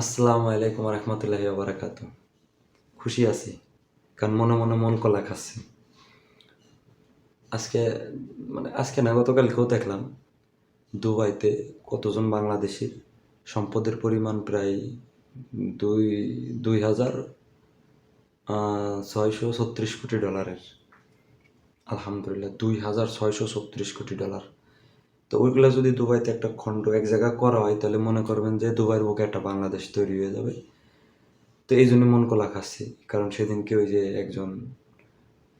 আসসালামু আলাইকুম রহমতুল্লাহি বারাকাত খুশি আছি, কারণ মনে মনে মন কলা খাচ্ছি। আজকে মানে আজকে না, গতকালকেও দেখলাম, দুবাইতে কতজন বাংলাদেশির সম্পদের পরিমাণ প্রায় দুই দুই হাজার ছয়শো ছত্রিশ কোটি ডলারের। আলহামদুলিল্লাহ, দুই হাজার ছয়শো ছত্রিশ কোটি ডলার। তো ওইগুলো যদি দুবাইতে একটা খণ্ড এক জায়গায় করা হয়, তাহলে মনে করবেন যে দুবাইয়ের বুকে একটা বাংলাদেশ তৈরি হয়ে যাবে। তো এই জন্য মন কলা খাচ্ছি কারণ সেদিনকে ওই যে একজন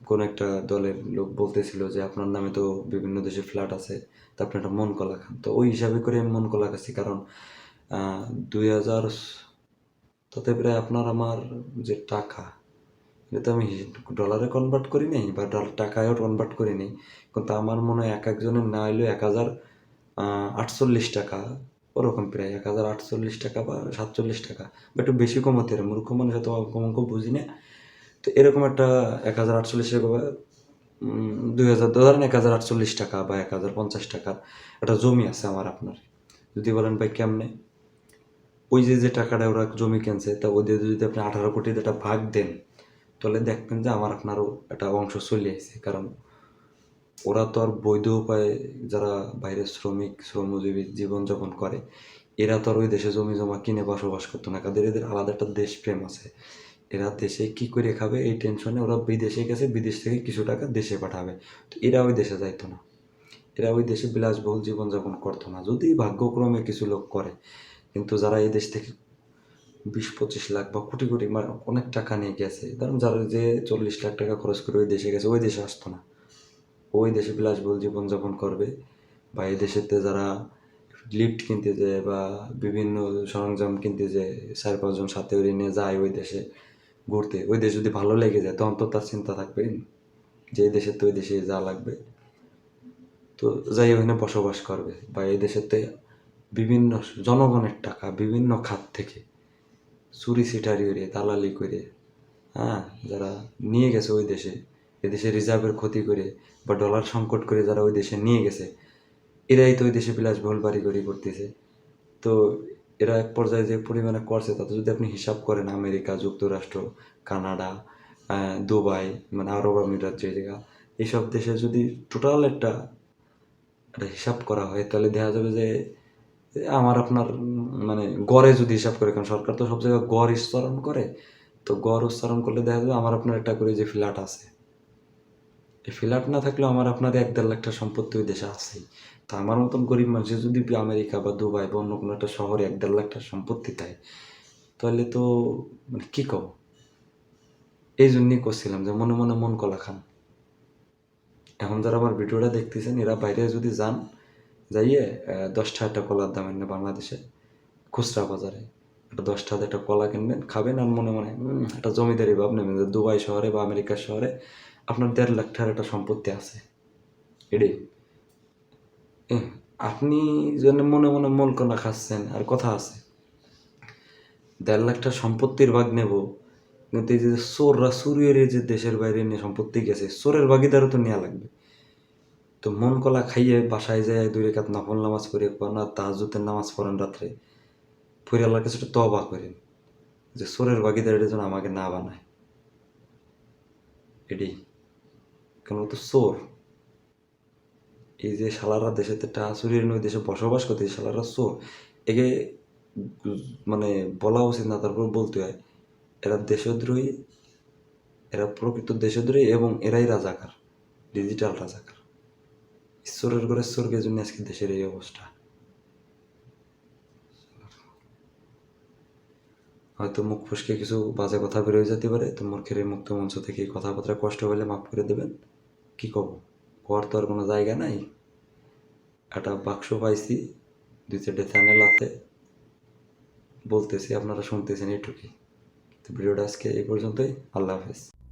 কোন একটা দলের লোক বলতেছিল যে, আপনার নামে তো বিভিন্ন দেশে ফ্ল্যাট আছে, তো আপনি একটা মন কলা খান। তো ওই হিসাবে করে আমি মন কলা খাচ্ছি কারণ দুই হাজার তাতে প্রায় আপনার আমার যে টাকা এটা তো আমি ডলারে কনভার্ট করি নাই বা টাকায়ও কনভার্ট করি নাই। কিন্তু আমার মনে হয় এক একজনের না হইলেও এক হাজার আটচল্লিশ টাকা, ওরকম প্রায় এক হাজার আটচল্লিশ টাকা বা সাতচল্লিশ টাকা। বা একটু বেশি কমাতে হবে মূর্খ মানুষ এত অঙ্ক বুঝি না। তো এরকম একটা এক হাজার আটচল্লিশ টাকা বা দুই হাজার, ধরেন এক হাজার আটচল্লিশ টাকা বা এক হাজার পঞ্চাশ টাকার একটা জমি আছে আমার আপনার। যদি বলেন ভাই কেমনে? ওই যে যে টাকাটা ওরা জমি কিনছে, তা ওদের যদি আপনি আঠারো কোটি একটা ভাগ দেন তাহলে দেখবেন যে আমার আপনারও একটা অংশ চলে আসছে। কারণ ওরা তো আর বৈধ উপায়ে যারা বাইরে শ্রমিক, শ্রমজীবী জীবনযাপন করে, এরা তো আর ওই দেশে জমি জমা কিনে বসবাস করতো না। কাদের এদের আলাদা একটা দেশপ্রেম আছে। এরা দেশে কি করে খাবে এই টেনশনে ওরা বিদেশে গেছে, বিদেশ থেকে কিছু টাকা দেশে পাঠাবে। তো এরা ওই দেশে যাইতো না। এরা ওই দেশে বিলাসবহুল জীবনযাপন করতো না। যদি ভাগ্যক্রমে কিছু লোক করে, কিন্তু যারা এই দেশ থেকে বিশ পঁচিশ লাখ বা কোটি কোটি মানে অনেক টাকা নিয়ে গেছে। ধরুন যারা যে চল্লিশ লাখ টাকা খরচ করে ওই দেশে গেছে, ওই দেশে আসতো না। ওই দেশে বিলাসবহুল জীবনযাপন করবে বা এই দেশেতে যারা লিফট কিনতে যায় বা বিভিন্ন সরঞ্জাম কিনতে যায়, চার পাঁচজন সাথে ওরে নিয়ে যায় ওই দেশে ঘুরতে, ওই দেশ যদি ভালো লেগে যায়, তখন তো তার চিন্তা থাকবে। যে এই দেশে তো ওই দেশে যা লাগবে। তো যাই ওখানে বসবাস করবে বা এই দেশেতে বিভিন্ন জনগণের টাকা বিভিন্ন খাত থেকে চুরি সিটারি করে, দালালি করে হ্যাঁ? যারা নিয়ে গেছে ওই দেশে এদেশে রিজার্ভের ক্ষতি করে বা ডলার সংকট করে যারা ওই দেশে নিয়ে গেছে, এরাই তো ওই দেশে বিলাসবহুল বাড়ি গাড়ি করতেছে। তো এরা এক পর্যায়ে যে পরিমাণে করছে, তাতে যদি আপনি হিসাব করেন আমেরিকা, যুক্তরাষ্ট্র, কানাডা দুবাই মানে আরব আমিরাত যে জায়গা, এইসব দেশে যদি টোটাল একটা একটা হিসাব করা হয়, তাহলে দেখা যাবে যে আমার আপনার মানে গড়ে যদি হিসাব করে, কারণ সরকার তো সব জায়গায় গড় উচ্চারণ করে, তো গড় উচ্চারণ করলে দেখা যাবে আমার আপনার একটা করে যে ফ্ল্যাট আছে, এই ফ্ল্যাট না থাকলেও আমার আপনার এক দেড় লাখ টাকা সম্পত্তি ওই দেশে আছেই। তা আমার মতন গরিব মানুষের যদি আমেরিকা বা দুবাই বা অন্য কোনো একটা শহরে এক দেড় লাখ টাকা সম্পত্তি থাকে তাহলে তো মানে কী কব? এই জন্যই করছিলাম যে মনে মনে মন কলা খান এখন যারা আমার ভিডিওটা দেখতেছেন, এরা বাইরে যদি যান যাইয়ে আহ, দশটা একটা কলার দাম এনে বাংলাদেশে খুচরা বাজারে একটা দশটা একটা কলা কিনবেন খাবেন আর মনে মনে একটা জমিদারি ভাব নেবেন যে দুবাই শহরে বা আমেরিকা শহরে আপনার দেড় লাখ টাকার একটা সম্পত্তি আছে। এহ, আপনি যেন মনে মনে মন কলা খাচ্ছেন আর কথা আছে। দেড় লাখ টাকা সম্পত্তির ভাগ নেব কিন্তু এই যে চোররা চুরিয়ে যে দেশের বাইরে নিয়ে সম্পত্তি গেছে চোরের ভাগিদারও তো নেওয়া লাগবে। তো মন কলা খাইয়ে বাসায় যায় দুই রেখাত নফল নামাজ পড়ে না তাহাজুতের নামাজ পড়েন রাত্রে, পড়ে আল্লাহর কাছে তবা করেন, যে চোরের ভাগিদার যেন আমাকে না বানায়। এটাই কেন তো সোর এই যে শালারা দেশে চুরিয়ে ওই দেশে বসবাস করতে শালারা সোর একে মানে বলা উচিত না, তারপর বলতে হয়, এরা দেশদ্রোহী, এরা প্রকৃত দেশদ্রোহী এবং এরাই রাজাকার, ডিজিটাল রাজাকার। ঈশ্বরের ঘরে স্বর্গের জন্য আজকে দেশের এই অবস্থা। হয়তো মুখ ফুসকে কিছু বাজে কথা বেরোয় যেতে পারে, তো মূর্খের এই মুক্ত মঞ্চ থেকে কথাবার্তা কষ্ট হলে মাফ করে দেবেন। কি কব? হওয়ার তো আর কোনো জায়গা নাই। একটা বাক্স পাইছি, দুই চারটে চ্যানেল আছে। বলতেছি, আপনারা শুনতেছেন এইটুকুই। তো ভিডিওটা আজকে এই পর্যন্তই। আল্লাহ হাফেজ।